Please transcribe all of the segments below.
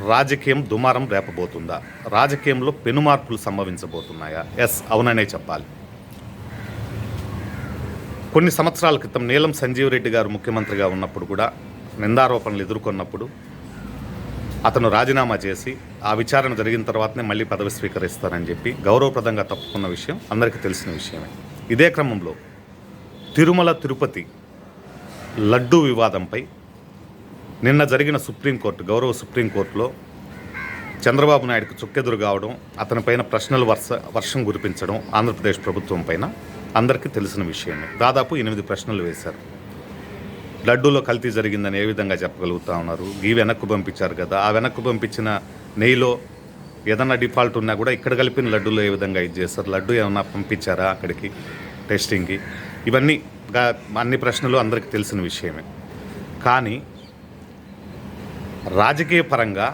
రాజకీయం దుమారం రేపబోతుందా? రాజకీయంలో పెనుమార్పులు సంభవించబోతున్నాయా? ఎస్ అవుననే చెప్పాలి. కొన్ని సంవత్సరాల క్రితం నీలం సంజీవ్ రెడ్డి గారు ముఖ్యమంత్రిగా ఉన్నప్పుడు కూడా నిందారోపణలు ఎదుర్కొన్నప్పుడు అతను రాజీనామా చేసి ఆ విచారణ జరిగిన తర్వాతనే మళ్ళీ పదవి స్వీకరిస్తానని చెప్పి గౌరవప్రదంగా తప్పుకున్న విషయం అందరికీ తెలిసిన విషయమే. ఇదే క్రమంలో తిరుమల తిరుపతి లడ్డూ వివాదంపై నిన్న జరిగిన సుప్రీంకోర్టు గౌరవ సుప్రీంకోర్టులో చంద్రబాబు నాయుడుకు చుక్కెదురు కావడం అతనిపైన ప్రశ్నలు వర్ష వర్షం కురిపించడం ఆంధ్రప్రదేశ్ ప్రభుత్వం పైన అందరికీ తెలిసిన విషయమే. దాదాపు ఎనిమిది ప్రశ్నలు వేశారు. లడ్డూలో కల్తీ జరిగిందని ఏ విధంగా చెప్పగలుగుతా ఉన్నారు? ఈ వెనక్కు పంపించారు కదా ఆ వెనక్కు పంపించిన నెయ్యిలో ఏదన్నా డిఫాల్ట్ ఉన్నా కూడా ఇక్కడ కలిపిన లడ్డూలో ఏ విధంగా ఇది చేస్తారు లడ్డు ఏమన్నా పంపించారా అక్కడికి టెస్టింగ్కి? ఇవన్నీ అన్ని ప్రశ్నలు అందరికీ తెలిసిన విషయమే. కానీ రాజకీయ పరంగా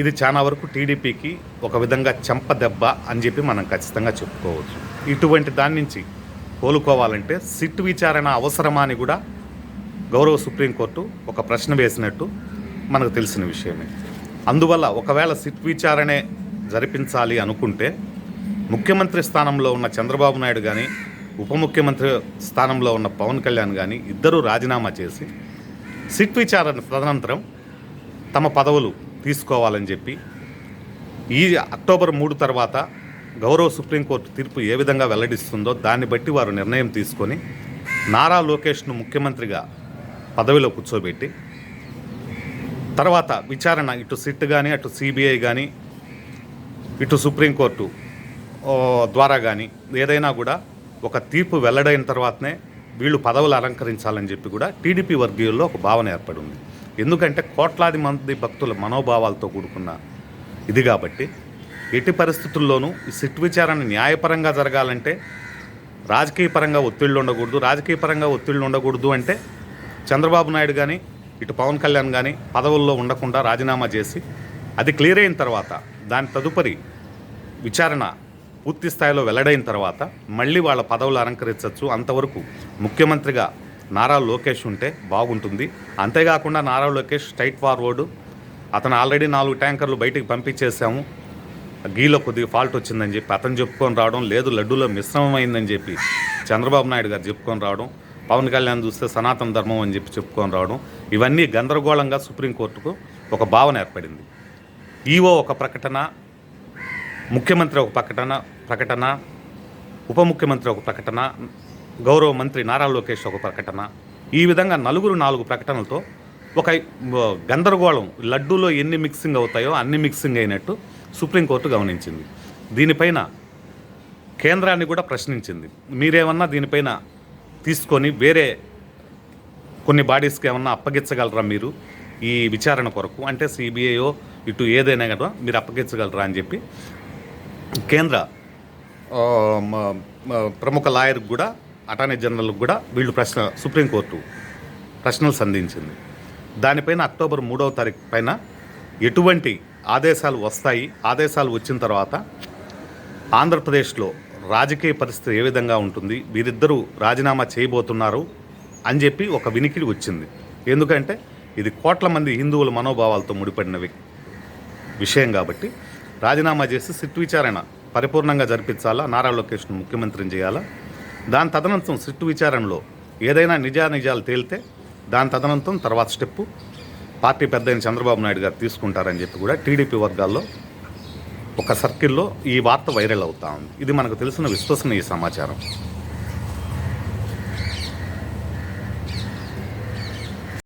ఇది చాలా వరకు టీడీపీకి ఒక విధంగా చెంప దెబ్బ అని చెప్పి మనం ఖచ్చితంగా చెప్పుకోవచ్చు. ఇటువంటి దాని నుంచి కోలుకోవాలంటే సిట్ విచారణ అవసరమా అని కూడా గౌరవ సుప్రీంకోర్టు ఒక ప్రశ్న వేసినట్టు మనకు తెలిసిన విషయమే. అందువల్ల ఒకవేళ సిట్ విచారణే జరిపించాలి అనుకుంటే ముఖ్యమంత్రి స్థానంలో ఉన్న చంద్రబాబు నాయుడు కానీ ఉప ముఖ్యమంత్రి స్థానంలో ఉన్న పవన్ కళ్యాణ్ కానీ ఇద్దరూ రాజీనామా చేసి సిట్ విచారణ తదనంతరం తమ పదవులు తీసుకోవాలని చెప్పి ఈ అక్టోబర్ మూడు తర్వాత గౌరవ సుప్రీంకోర్టు తీర్పు ఏ విధంగా వెల్లడిస్తుందో దాన్ని బట్టి వారు నిర్ణయం తీసుకొని నారా లోకేష్ను ముఖ్యమంత్రిగా పదవిలో కూర్చోబెట్టి తర్వాత విచారణ ఇటు సిట్ కానీ అటు సిబిఐ కానీ ఇటు సుప్రీంకోర్టు ద్వారా కానీ ఏదైనా కూడా ఒక తీర్పు వెల్లడైన తర్వాతనే వీళ్ళు పదవులు అలంకరించాలని చెప్పి కూడా టీడీపీ వర్గీయుల్లో ఒక భావన ఏర్పడింది ఎందుకంటే కోట్లాది మంది భక్తుల మనోభావాలతో కూడుకున్న ఇది కాబట్టి ఎట్టి పరిస్థితుల్లోనూ ఈ సిట్ విచారణ న్యాయపరంగా జరగాలంటే రాజకీయ పరంగా ఒత్తిళ్ళు ఉండకూడదు రాజకీయ పరంగా ఒత్తిళ్ళు ఉండకూడదు అంటే చంద్రబాబు నాయుడు కానీ ఇటు పవన్ కళ్యాణ్ కానీ పదవుల్లో ఉండకుండా రాజీనామా చేసి అది క్లియర్ అయిన తర్వాత దాని తదుపరి విచారణ పూర్తి స్థాయిలో వెల్లడైన తర్వాత మళ్ళీ వాళ్ళ పదవులు అలంకరించవచ్చు. అంతవరకు ముఖ్యమంత్రిగా నారా లోకేష్ ఉంటే బాగుంటుంది. అంతేకాకుండా నారా లోకేష్ స్ట్రైట్ ఫార్వర్డు. అతను ఆల్రెడీ నాలుగు ట్యాంకర్లు బయటికి పంపించేసాము గీలో కొద్దిగా ఫాల్ట్ వచ్చిందని చెప్పి అతను చెప్పుకొని రావడం లేదు లడ్డూలో మిశ్రమం అయిందని చెప్పి చంద్రబాబు నాయుడు గారు చెప్పుకొని రావడం పవన్ కళ్యాణ్ చూస్తే సనాతన ధర్మం అని చెప్పి చెప్పుకొని రావడం ఇవన్నీ గందరగోళంగా సుప్రీంకోర్టుకు ఒక భావన ఏర్పడింది. ఈవో ఒక ప్రకటన ముఖ్యమంత్రి ఒక ప్రకటన ప్రకటన ఉప ముఖ్యమంత్రి ఒక ప్రకటన గౌరవ మంత్రి నారా లోకేష్ ఒక ప్రకటన. ఈ విధంగా నలుగురు నాలుగు ప్రకటనలతో ఒక గందరగోళం లడ్డూలో ఎన్ని మిక్సింగ్ అవుతాయో అన్ని మిక్సింగ్ అయినట్టు సుప్రీంకోర్టు గమనించింది. దీనిపైన కేంద్రాన్ని కూడా ప్రశ్నించింది. మీరేమన్నా దీనిపైన తీసుకొని వేరే కొన్ని బాడీస్కి ఏమన్నా అప్పగించగలరా మీరు ఈ విచారణ కొరకు? అంటే సిబిఐయో ఇటు ఏదైనా కదా మీరు అప్పగించగలరా అని చెప్పి కేంద్ర ప్రముఖ లాయర్కి కూడా అటార్నీ జనరల్కి కూడా వీళ్ళు ప్రశ్న సుప్రీంకోర్టు ప్రశ్నలు సంధించింది. దానిపైన అక్టోబర్ మూడవ తారీఖు పైన ఎటువంటి ఆదేశాలు వస్తాయి ఆదేశాలు వచ్చిన తర్వాత ఆంధ్రప్రదేశ్లో రాజకీయ పరిస్థితి ఏ విధంగా ఉంటుంది వీరిద్దరూ రాజీనామా చేయబోతున్నారు అని చెప్పి ఒక వినికిడి వచ్చింది. ఎందుకంటే ఇది కోట్ల మంది హిందువుల మనోభావాలతో ముడిపడిన విషయం కాబట్టి రాజీనామా చేసి సిట్ విచారణ పరిపూర్ణంగా జరిపించాలా నారా లోకేష్ను ముఖ్యమంత్రిని చేయాలా దాని తదనంతరం సిట్టు విచారణలో ఏదైనా నిజానిజాలు తేలితే దాని తదనంతరం తర్వాత స్టెప్పు పార్టీ పెద్ద అయిన చంద్రబాబు నాయుడు గారు తీసుకుంటారని చెప్పి కూడా టీడీపీ వర్గాల్లో ఒక సర్కిల్లో ఈ వార్త వైరల్ అవుతా ఉంది. ఇది మనకు తెలిసిన విశ్వసనీయ సమాచారం.